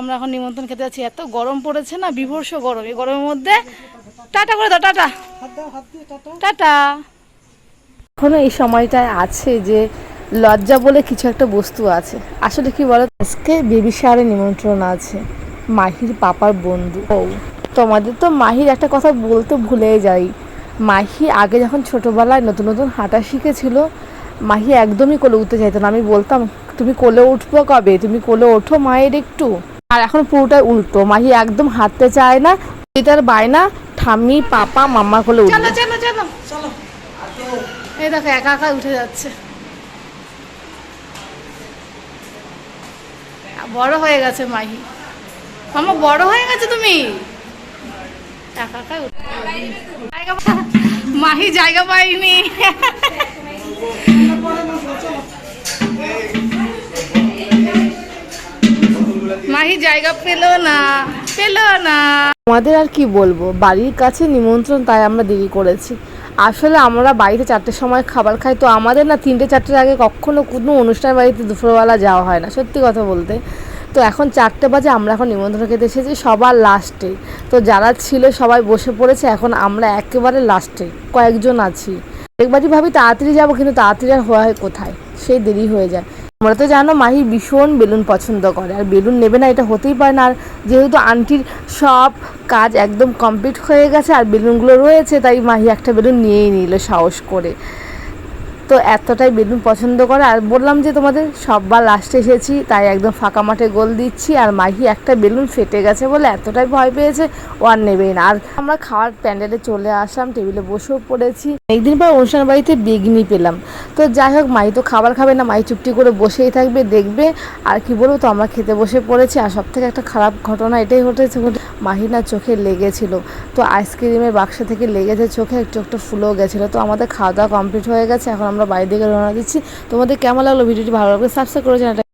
আমরা এখন নিমন্ত্রণ খেতে যাচ্ছি। এত গরম পড়েছে না বিভর্ষ গরম। এই গরমের মধ্যে টাটা করে দাও টাটা। টাটা। এখনও এই সময়টায় আছে যে লজ্জা বলে কিছু একটা বস্তু আছে। আসলে কি বলো? আজকে বেবি শাওয়ারে নিমন্ত্রণ আছে মাহির পাপার বন্ধু। ও তোমাদের তো মাহির একটা কথা বলতে ভুলে যাই। মাহি আগে যখন ছোটবেলায় নতুন নতুন হাঁটা শিখেছিল মাহি একদমই কোলে উঠতে চাইতো না। আমি বলতাম তুমি কোলে উঠবো কবে? তুমি কোলে ওঠো মায়ের একটু। আর এখন পুরোটাই উল্টো। মাহি একদম হাঁটতে চায় না তার বায়না, ঠাম্মি, পাপা, মাম্মা কোলে চলো চলো চলো। এই দেখো, একা একা উঠে যাচ্ছে। বড় হয়ে গেছে মাহি। মামা বড় হয়ে গেছে তুমি? একা একা মাহি জায়গা পাইনি। মাহি জায়গা পেল না পেল না। আমাদের আর কি বলব? বাড়ির কাছে নিমন্ত্রণ, তাই আমরা দেরি করেছি। আসলে আমরা বাড়িতে চারটের সময় খাবার খাই, তো আমাদের না তিনটে, চারটের আগে কখনো কোনো অনুষ্ঠান বাড়িতে দুপুরবেলা যাওয়া হয় না, সত্যি কথা বলতে। তো এখন চারটে বাজে, আমরা এখন নিমন্ত্রণ খেতে এসেছি, সবার লাস্টে তো যারা ছিল, সবাই বসে পড়েছে, এখন আমরা একেবারে লাস্টে কয়েকজন আছি। একবারই ভাবি, তাড়াতাড়ি যাব, কিন্তু তাড়াতাড়ি আর হওয়া হয় কোথায়? সেই দেরি হয়ে যায়। তোমরা তো জানো মাহি ভীষণ বেলুন পছন্দ করে, আর বেলুন নেবে না, এটা হতেই পারে না। আর যেহেতু আন্টির সব কাজ একদম কমপ্লিট হয়ে গেছে, আর বেলুনগুলো রয়েছে, তাই মাহি একটা বেলুন নিয়েই নিল সাহস করে। তো এতটাই বেলুন পছন্দ করে। আর বললাম যে তোমাদের সববার লাস্টে এসেছি, তাই একদম ফাঁকা মাঠে গোল দিচ্ছি। আর মাহি একটা বেলুন ফেটে গেছে বলে এতটাই ভয় পেয়েছে, ও আর নেবেই না। আর আমরা খাওয়ার প্যান্ডেলে চলে আসলাম, টেবিলে বসেও পড়েছি। একদিন পর অনুষ্ঠান বাড়িতে বেগনি পেলাম। তো যাই হোক মাই তো খাবার খাবে না মাই চুপটি করে বসেই থাকবে, দেখবে। আর কি বলব, তো আমরা খেতে বসে পড়েছি। আর সব থেকে একটা খারাপ ঘটনা এটাই ঘটেছে মাহিনার চোখে লেগেছিল। তো আইসক্রিমের বাক্স থেকে লেগেছে চোখে, একটু একটু ফুলেও গেছিল। তো আমাদের খাওয়া দাওয়া কমপ্লিট হয়ে গেছে, এখন আমরা বাইরে দিকে রওনা দিচ্ছি। তোমাদের কেমন লাগল ভিডিওটি ভালো লাগবে সাবস্ক্রাইব করে চ্যানেলটা